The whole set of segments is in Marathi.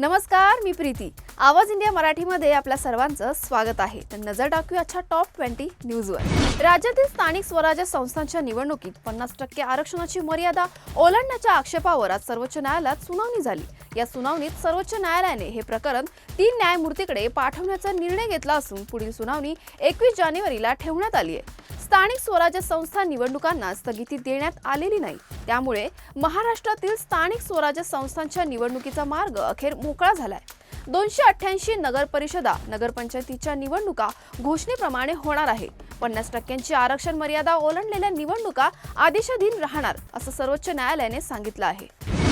नमस्कार मी प्रीती. आवाज इंडिया मराठीमध्ये आपल्या सर्वांचं स्वागत आहे. तर नजर टाकूया आजच्या टॉप ट्वेंटी न्यूजवर राज्यातील स्थानिक स्वराज्य संस्थांच्या निवडणुकीत पन्नास टक्के आरक्षणाची मर्यादा ओलांडण्याच्या आक्षेपावर आज सर्वोच्च न्यायालयात सुनावणी झाली. या सुनावणीत सर्वोच्च न्यायालयाने हे प्रकरण तीन न्यायमूर्तीकडे पाठवण्याचा निर्णय घेतला असून पुढील सुनावणी एकवीस जानेवारीला ठेवण्यात आली आहे. स्थानिक स्वराज्य संस्था निवडणुकांना स्थगिती देण्यात आलेली नाही. त्यामुळे महाराष्ट्रातील स्थानिक स्वराज्य संस्थांच्या निवडणुकीचा मार्ग अखेर मोकळा झालाय. दोनशे अठ्ठ्याऐंशी नगर परिषदा नगरपंचायतीच्या निवडणुका घोषणेप्रमाणे होणार आहे पन्नास टक्क्यांची आरक्षण मर्यादा ओलांडलेल्या निवडणुका आदेशाधीन राहणार असं सर्वोच्च न्यायालयाने सांगितलं आहे.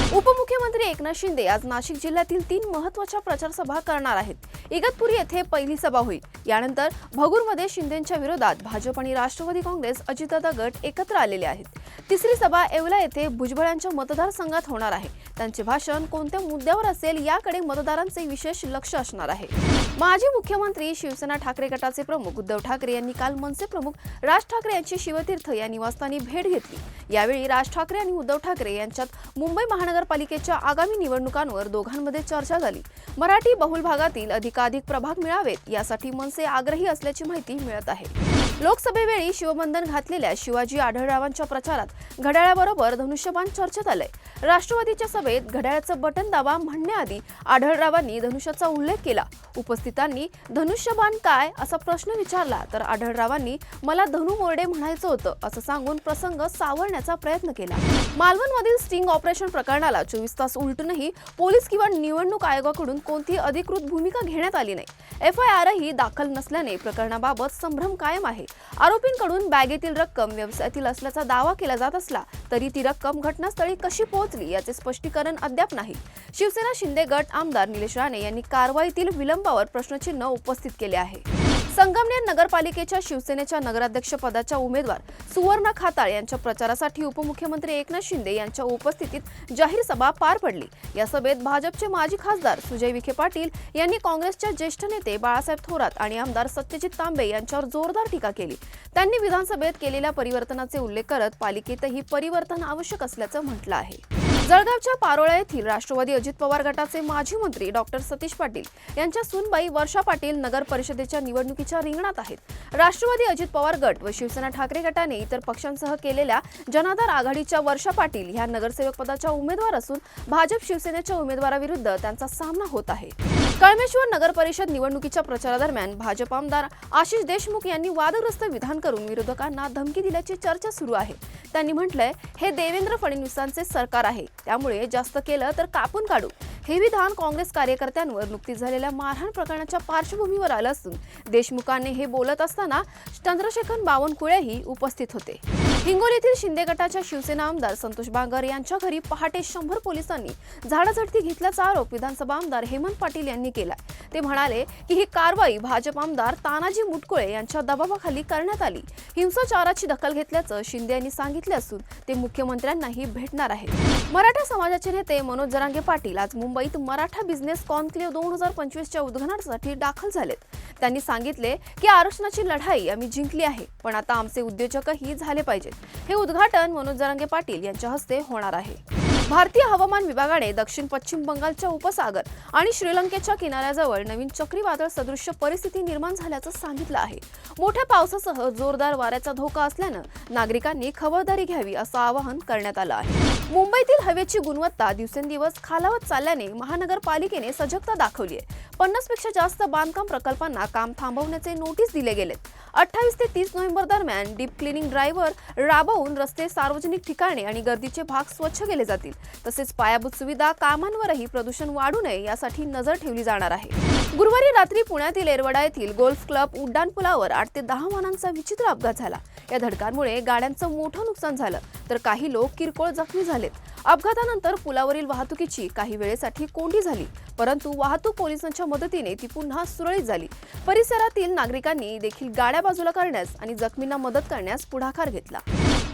उपमुख्यमंत्री एकनाथ शिंदे आज नाशिक जिल्ह्यातील तीन महत्त्वाच्या प्रचार सभा करणार आहेत. इगतपुरी येथे पहिली सभा होईल. यानंतर भगूरमध्ये शिंदेच्या विरोधात भाजप आणि राष्ट्रवादी काँग्रेस अजितदादा गट एकत्र आलेले आहेत. तिसरी सभा येवला येथे भुजबळांच्या मतदारसंघात होणार आहे. त्यांचे भाषण कोणत्या मुद्द्यावर असेल याकडे मतदारांचे विशेष लक्ष असणार आहे. माजी मुख्यमंत्री शिवसेना ठाकरे गटाचे प्रमुख उद्धव ठाकरे यांनी काल मनसे प्रमुख राज ठाकरे यांची शिवतीर्थ या निवासस्थानी भेट घेतली. यावेळी राज ठाकरे आणि उद्धव ठाकरे यांच्यात मुंबई महानगर महानगरपालिकेच्या आगामी निवडणुकांवर दोघांमध्ये चर्चा झाली. मराठी बहुल भागातील अधिकाधिक प्रभाग मिळावेत यासाठी मनसे आग्रही असल्याची माहिती मिळत आहे. लोकसभेवेळी शिवबंधन घातलेल्या शिवाजी आढळरावांच्या प्रचारात घड्याळाबरोबर धनुष्यबाण चर्चेत आलंय. राष्ट्रवादीच्या सभेत घड्याळाचं बटन दाबा म्हणण्याआधी आढळरावांनी धनुष्याचा उल्लेख केला. उपस्थितांनी धनुष्यबाण काय असा प्रश्न विचारला तर आढळरावांनी मला धनु मोरडे म्हणायचं होतं असं सांगून प्रसंग सावरण्याचा प्रयत्न केला. मालवणमधील स्टिंग ऑपरेशन प्रकरणाला चोवीस तास उलटूनही पोलीस किंवा निवडणूक आयोगाकडून कोणतीही अधिकृत भूमिका घेण्यात आली नाही. एफ आय आरही दाखल नसल्याने प्रकरणाबाबत संभ्रम कायम आहे. आरोपींकडून बॅगेतील रक्कम व्यवसायातील असल्याचा दावा केला जात असला तरी ती रक्कम घटनास्थळी कशी पोहोचली याचे स्पष्टीकरण अद्याप नाही. शिवसेना शिंदे गट आमदार निलेश राणे यांनी कारवाईतील विलंब कुटुंबावर प्रश्नचिन्ह उपस्थित केले आहे. संगमनेर नगरपालिकेच्या शिवसेनेच्या नगराध्यक्ष पदाच्या उमेदवार सुवर्णा खाताळ यांच्या प्रचारासाठी उपमुख्यमंत्री एकनाथ शिंदे यांच्या उपस्थितीत जाहीर सभा पार पडली. या सभेत भाजपचे माजी खासदार सुजय विखे पाटील यांनी काँग्रेसच्या ज्येष्ठ नेते बाळासाहेब थोरात आणि आमदार सत्यजित तांबे यांच्यावर जोरदार टीका केली. त्यांनी विधानसभेत केलेल्या परिवर्तनाचे उल्लेख करत पालिकेतही परिवर्तन आवश्यक असल्याचं म्हटलं आहे. जळगावच्या पारोळा येथील राष्ट्रवादी अजित पवार गटाचे माजी मंत्री डॉक्टर सतीश पाटील यांच्या सूनबाई वर्षा पाटील नगर परिषदेच्या निवडणुकीच्या रिंगणात आहेत. राष्ट्रवादी अजित पवार गट व शिवसेना ठाकरे गटाने इतर पक्षांसह केलेल्या जनाधार आघाडीच्या वर्षा पाटील ह्या नगरसेवक पदाच्या उमेदवार असून भाजप शिवसेनेच्या उमेदवाराविरुद्ध त्यांचा सामना होत आहे. कळमेश्वर नगर परिषद निवडणुकीच्या प्रचारादरम्यान भाजप आमदार आशिष देशमुख यांनी वादग्रस्त विधान करून विरोधकांना धमकी दिल्याची चर्चा सुरू आहे. त्यांनी म्हटलंय हे देवेंद्र फडणवीसांचे सरकार आहे. त्यामुळे जास्त केलं तर कापून काढू. हे विधान काँग्रेस कार्यकर्त्यांवर नुकतीच झालेल्या मारहाण प्रकरणाच्या पार्श्वभूमीवर आलं असून देशमुखांनी हे बोलत असताना चंद्रशेखर बावनकुळेही उपस्थित होते. हिंगोलीतील शिंदे गटाच्या शिवसेना आमदार संतोष बांगर यांच्या घरी पहाटे शंभर पोलिसांनी झाडाझडती घेतल्याचा आरोप विधानसभा आमदार हेमंत पाटील यांनी केला ते म्हणाले की ही कारवाई भाजप आमदार तानाजी मुटकुळे यांच्या दबावाखाली करण्यात आली. हिंसाचाराची दखल घेतल्याचं शिंदे यांनी सांगितले असून ते मुख्यमंत्र्यांनाही भेटणार आहेत. मराठा समाजाचे नेते मनोज जरांगे पाटील आज मुंबईत मराठा बिझनेस कॉन्क्लेव्ह दोन हजार पंचवीसच्या उद्घाटनासाठी दाखल झालेत. त्यांनी सांगितले की आरक्षणाची लढाई आम्ही जिंकली आहे पण आता आमचे उद्योजकही झाले पाहिजेत. हे उद्घाटन मनोज जरांगे पाटील यांच्या हस्ते होणार आहे. भारतीय हवामान विभागाने दक्षिण पश्चिम बंगालच्या उपसागर आणि श्रीलंकेच्या किनाऱ्याजवळ नवीन चक्रीवादळ सदृश्य परिस्थिती निर्माण झाल्याचं सांगितलं आहे. मोठ्या पावसासह जोरदार वाऱ्याचा धोका असल्यानं नागरिकांनी खबरदारी घ्यावी असं आवाहन करण्यात आलं आहे. मुंबईतील हवेची गुणवत्ता दिवसेंदिवस खालावत चालल्याने महानगरपालिकेने सजगता दाखवली आहे. पन्नासपेक्षा जास्त बांधकाम प्रकल्पांना काम थांबवण्याचे नोटीस दिले गेलेत. अठ्ठावीस ते तीस नोव्हेंबर दरम्यान डीप क्लिनिंग ड्रायव्हर राबवून रस्ते सार्वजनिक ठिकाणे आणि गर्दीचे भाग स्वच्छ केले जातील. तसेच पायाभूत सुविधा कामांवरही प्रदूषण वाढू नये यासाठी नजर ठेवली जाणार आहे. गुरुवारी रात्री पुण्यातील एरवडा येथील गोल्फ क्लब उड्डाणपुलावर आठ ते दहा वाहनांचा विचित्र अपघात झाला. या धडकांमुळे गाड्यांचं मोठं नुकसान झालं. तर काही लोक किरकोळ जखमी झालेत. अपघातानंतर पुलावरील वाहतुकीची काही वेळेसाठी कोंडी झाली परंतु वाहतूक पोलिसांच्या मदतीने ती पुन्हा सुरळीत झाली. परिसरातील नागरिकांनी देखील गाड्या बाजूला करण्यास आणि जखमींना मदत करण्यास पुढाकार घेतला.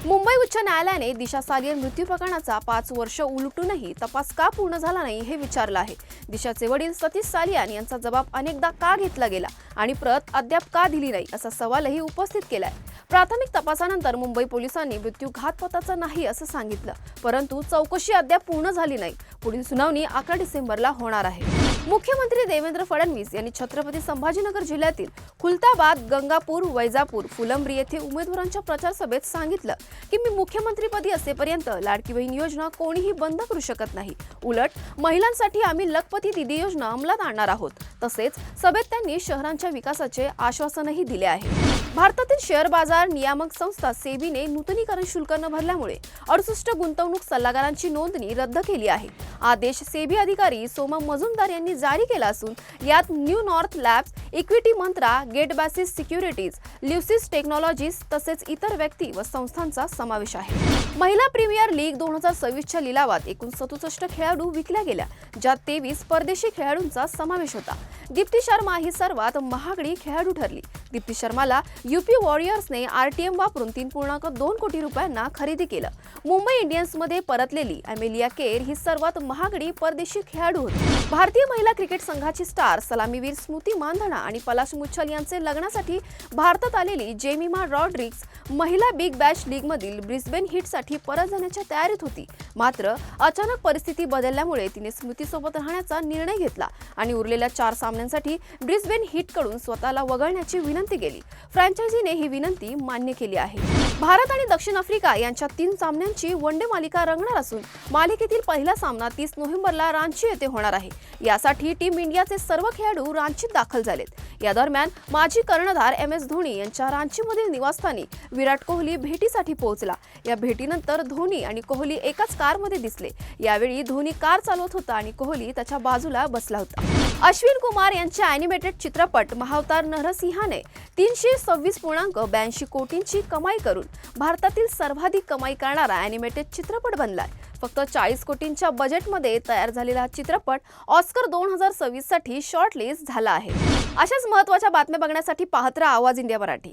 मुंबई उच्च न्यायालयाने दिशा सालियन मृत्यू प्रकरणाचा पाच वर्ष उलटूनही तपास का पूर्ण झाला नाही हे विचारलं आहे. दिशाचे वडील सतीश सालियान यांचा जबाब अनेकदा का घेतला गेला आणि प्रत अद्याप का दिली नाही असा सवालही उपस्थित केलाय. प्राथमिक तपासानंतर मुंबई पोलिसांनी मृत्यू घातपाताचा नाही असं सांगितलं. परंतु चौकशी अद्याप पूर्ण झाली नाही. पुढील सुनावणी अकरा डिसेंबरला होणार आहे. मुख्यमंत्री देवेंद्र फडणवीस यांनी छत्रपती संभाजीनगर जिल्ह्यातील खुलताबाद गंगापूर वैजापूर फुलंब्री येथे उमेदवारांच्या प्रचार सभेत सांगितलं की मी मुख्यमंत्रीपदी असेपर्यंत लाडकी बहीण योजना कोणीही बंद करू शकत नाही. उलट महिलांसाठी आम्ही लखपती दिदी योजना अंमलात आणणार आहोत. तसेच सभेत त्यांनी शहरांच्या विकासाचे आश्वासनही दिले आहे. भारतातील शेअर बाजार नियामक संस्था सेबीने नूतनीकरण शुल्क न भरल्यामुळे अडुसष्ट गुंतवणूक सल्लागारांची नोंदणी रद्द केली आहे. आदेश सेबी अधिकारी सोमा मजुमदार यांनी जारी केला असून यात New North Labs Equity Mantra Gate Basis Securities Lucis Technologies तसेच इतर व्यक्ती व संस्थांचा समावेश आहे. महिला प्रीमियर लीग दोन हजार सव्वीसच्या लिलावात एकूण सदुसष्ट खेळाडू विकल्या गेल्या ज्यात तेवीस परदेशी खेळाडूंचा समावेश होता. दीप्ती शर्मा ही सर्वात महागडी खेळाडू ठरली. दीप्ती शर्माला युपी वॉरियर्सने आरटीएम वापरून तीन पूर्णांक दोन कोटी रुपयांना खरेदी केलं. मुंबई इंडियन्समध्ये परतलेली अमेलिया केर ही सर्वात महागडी परदेशी खेळाडू होती. भारतीय महिला क्रिकेट संघाची स्टार सलामीवीर स्मृती मानधना आणि पलाश मुच्छल यांचे लग्नासाठी भारतात आलेली जेमिमा रॉड्रिक्स महिला बिग बॅश लीगमधील ब्रिस्बेन हिटसाठी परत जाण्याच्या तयारीत होती. मात्र अचानक परिस्थिती बदलल्यामुळे तिने स्मृतीसोबत राहण्याचा निर्णय घेतला आणि उरलेल्या चार सामन्यांसाठी ब्रिस्बेन हिटकडून स्वतःला वगळण्याची विनंती केली. फ्रँचायझीने ही विनंती मान्य केली आहे. भारत आणि दक्षिण आफ्रिका यांच्या तीन सामन्यांची वन डे मालिका रंगणार असून मालिकेतील पहिला सामना तीस नोव्हेंबरला रांची येथे होणार आहे. यासाठी टीम इंडियाचे सर्व खेळाडू रांचीत दाखल झालेत. या दरम्यान माजी कर्णधार एम एस धोनी यांच्या रांचीमधील निवासस्थानी विराट कोहली भेटीसाठी पोहोचला. या भेटीनंतर धोनी आणि कोहली एकाच कारमध्ये दिसले. यावेळी धोनी कार चालवत होता आणि कोहली त्याच्या बाजूला बसला होता. अश्विन कुमार यांच्या अॅनिमेटेड चित्रपट महावतार नरसिंहाने तीनशे सव्वीस पूर्णांक ब्याऐंशी कोटींची कमाई करून भारतातील सर्वाधिक कमाई करणारा अॅनिमेटेड चित्रपट बनलाय. फक्त चाळीस कोटींच्या बजेटमध्ये तयार झालेला हा चित्रपट ऑस्कर दोन हजार सव्वीससाठी शॉर्टलिस्ट झाला आहे. अशाच महत्त्वाच्या बातम्या बघण्यासाठी पाहत्रा आवाज इंडिया मराठी.